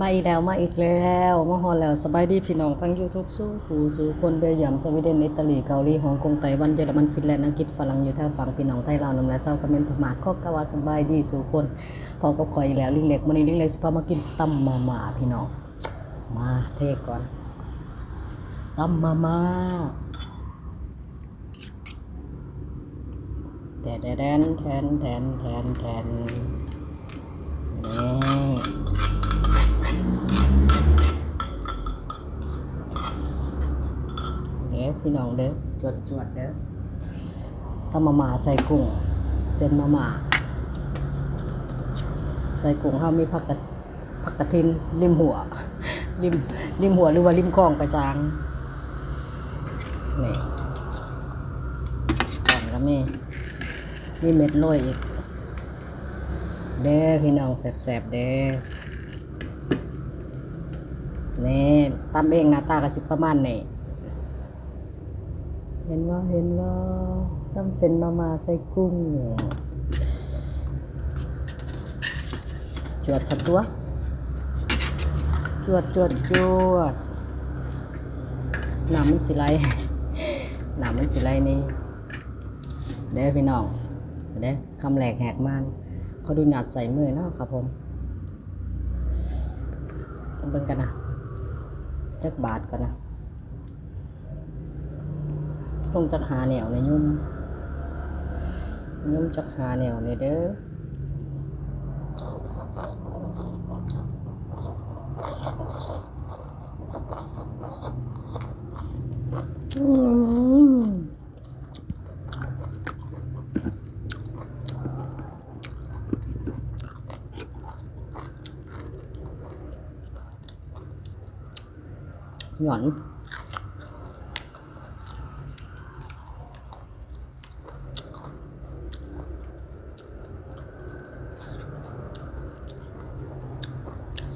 มาอีกแล้วมาอีกแล้วมาฮอดแล้วสบายดีพี่น้องทั้ง YouTube สู้ผู้สู่คนเบลเยียมสวีเดนอิตาลีเกาหลีฮ่องกงไต้หวันเยอรมันฟินแลนด์อังกฤษฝรั่งอยู่ท่าฝั่งพี่น้องไทยลาวนำและเศร้าคอมเมนต์ผู้มากขอกะว่าสบายดีสู่คนพอกับข่อยอีกแล้วลิงเล็กมื้อนี้ลิงเล็กสิพามากินตำมาม่าพี่น้องมาเทก่อนตำมาม่าแทนแทนแทนแทนแทนแทนนี่ เด้อ พี่น้องเด้อจวดจวดๆเด้อทำมาม่าใส่กุ้ง เส้นมาม่าใส่กุ้งเฮามีผักกะผักกระทินริมหัวริมริมหัวหรือว่าริมคลองกระซางนี่สอนก็มีมีเม็ดโรยอีกเด้อพี่น้องแสบๆเด้อนี่ตำเองหน้าตาก็สิประมาณนี้ เห็นว่าเห็นว่าต้มเส้นมามาใส่กุ้งจวดสักตัว จวดจวดจวดน้ำมันสิไหน้ำมันสิไหลนี่เด้พี่น้องเด้คำแหลกแหกมันเขาดูหนาดใส่มือเนาะครับผมเบิ่งกันนะจักบาทก่อนนะ ลงจักหาแนวในยุ่มยุ่มจักหาแนวในเด้อหย่อน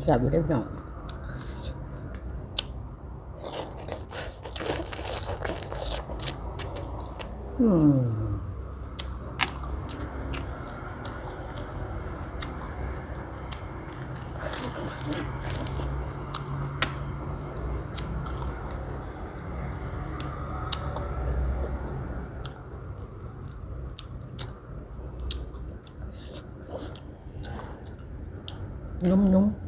แซ่บอยู่ได้อพี่น้องอืมนุ่มๆ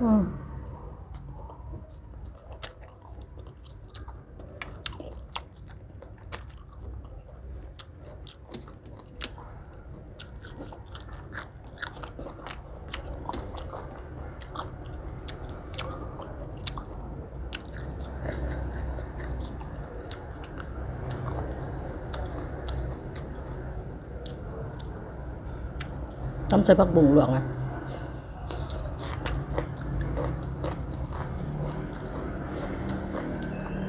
อืมต้ม ใส่ผักบุ้งหลวงไหม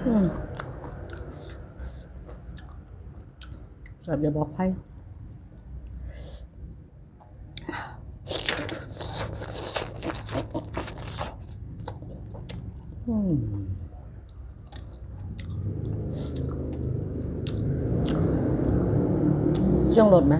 อืมสำหรับอย่าบอกไพ่อืมช่วงรถไหม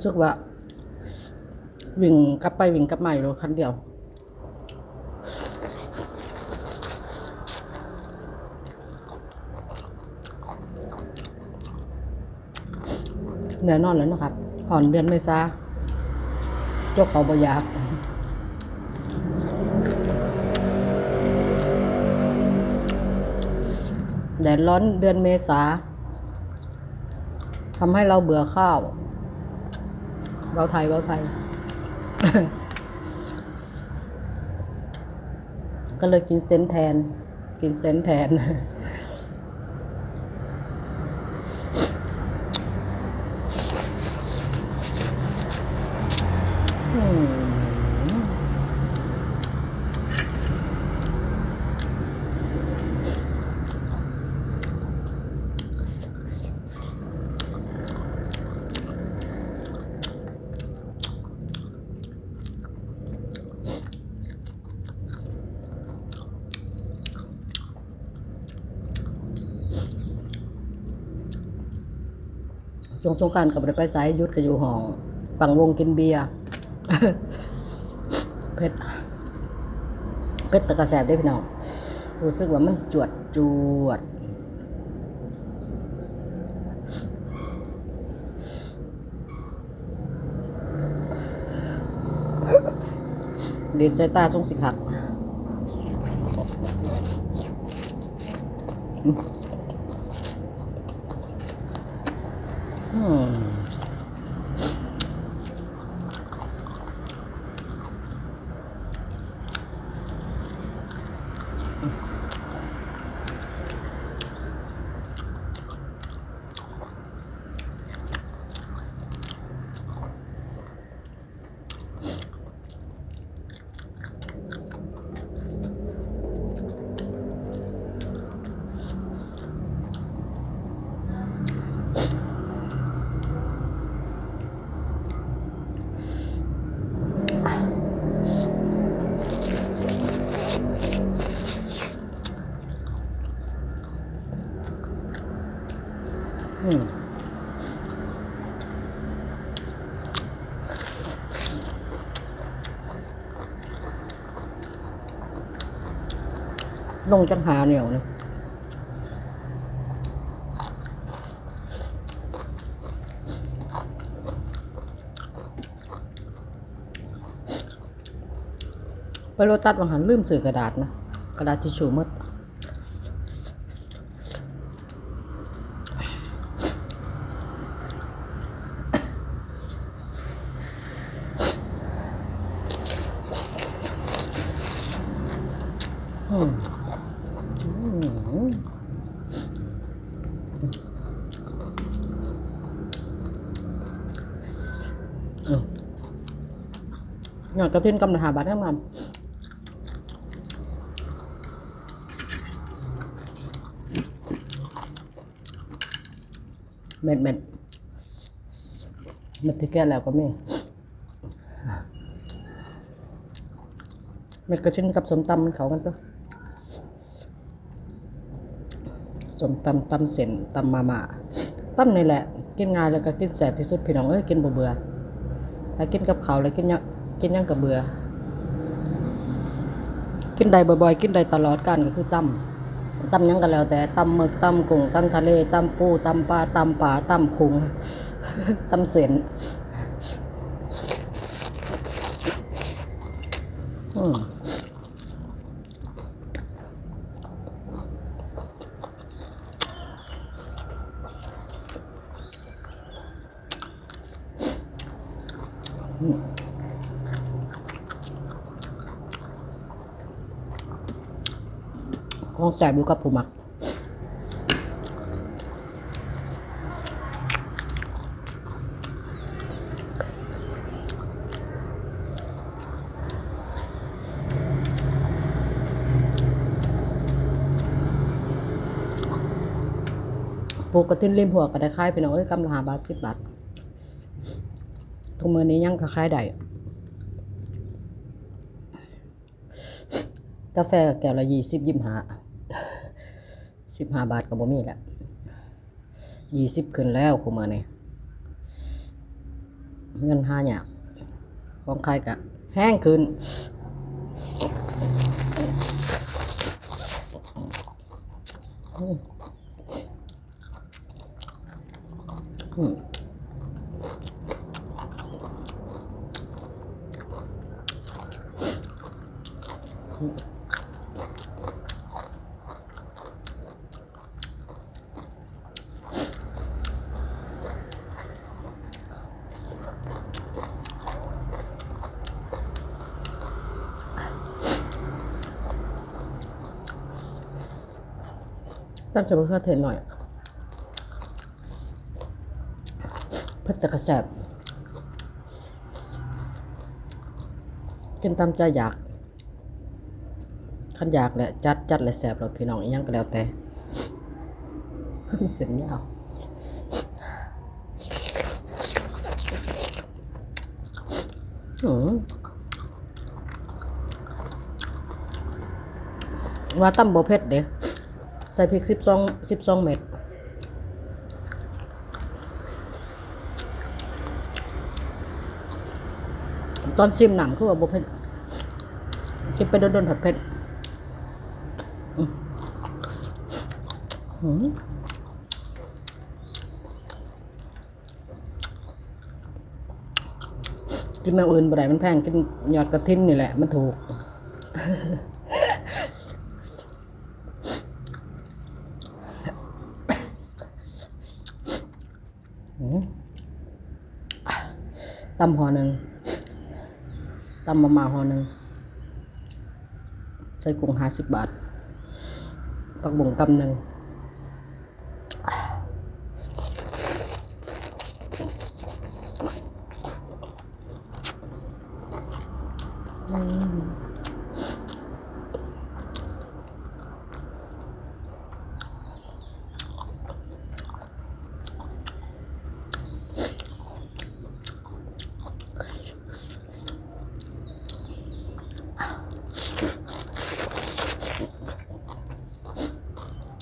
รู้สึกว่าวิ่งกลับไปวิ่งกลับมาอยู่รถคันเดียวแน่นอนแล้วนะครับ อ่อนเดือนเมษาเจ้าเขาบอยากแดดร้อนเดือนเมษาทำให้เราเบื่อข้าว เบาไทยเบาไทย ก็เลยกินเซนแทน กินเซนแทน อืม ช่วงสงการกับไปไสายยุดกับอยู่ห้องปังวงกินเบียร์เผ็ดเผ็ดแตะกระแสบได้พี่น้องรู้สึกว่ามันจวดจวดเดียนใจตาทรงสิคัก อื ลงจังหาเหนียวเลยไปโรตัดวังหันลืมสื่อกระดาษนะ กระดาษทิชชู่มด อืมอืมอืมอยากกระทิ้นกำลังหาบัตรให้มันเม็ดเม็ดเม็ดที่แก้แล้วก็มีเม็ดกระชิ้นกับสมตำมันเขากันตัว สมตำตำเส้นตำมาม่าตำนี่แหละ กินง่ายแล้วก็กินแสบที่สุดพี่น้องเอ้ยกินบ่เบื่อถ้ากินกับเขาแล้วกินยังกินยังกับเบื่อ กินได้บ่อยๆ กินได้ตลอดการก็คือตำตำยังก็แล้ว แต่ตำหมึกตำกุ้งตำทะเลตำปูตำปลาตำป่าตำคุงตำเส้นอืม ของแสบอยู่กับผู้มักปลูกกระติ้นริมหัวก็ได้ขายพี่น้องเอ้ยกำละหาบาทสิบบาท ทุกมือนี้ยังก็ขายๆได้กาแฟแก้วละยี่สิบยี่ห้าสิบห้าบาทก็บ่มีแหละยี่สิบขึ้นแล้วคุมาเนี่ยเงินห้าอย่างของใครกะแห้งขึ้นอืมอืม ตั้งใจมะเขือเทศหน่อยเพื่อจะกระแสบกินตามใจอยากขันอยากแหละจัดจัดและแสบเราพี่น้องอิหยังก็แล้วแต่มีเสียงยาวมว่าตั้มบ่เผ็ดเด้ใส่พริกสิบสองสิบสองเม็ดตอนชิมหนังคือว่าบ่เผ็ดกินไปโดนๆผัดเผ็ดอืมหืมกินอย่างอื่นบ่ได้มันแพงกินยอดกระทินนี่แหละ มันถูก ตำห่อหนึ่งตำมามาห่อหนึ่งใส่กุ้งห้าสิบบาท ปักบ่งตำหนึ่ง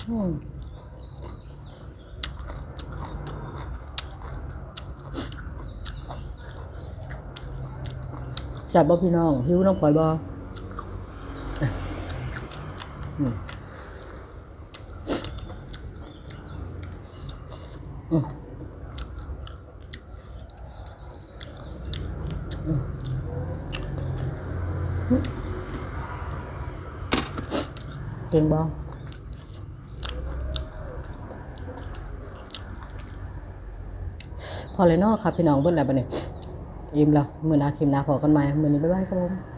จับบ่พี่น้องหิวน้องปล่อยบ่อืมอืมอืมอืมเก่ง พอเลยเนาะครับพี่น้องเบิ้ลแล้วบัดนี้อิ่มแล้วมือหน้าคิมหน้าพอกันไหมมือนี้บ๊ายบายครับผม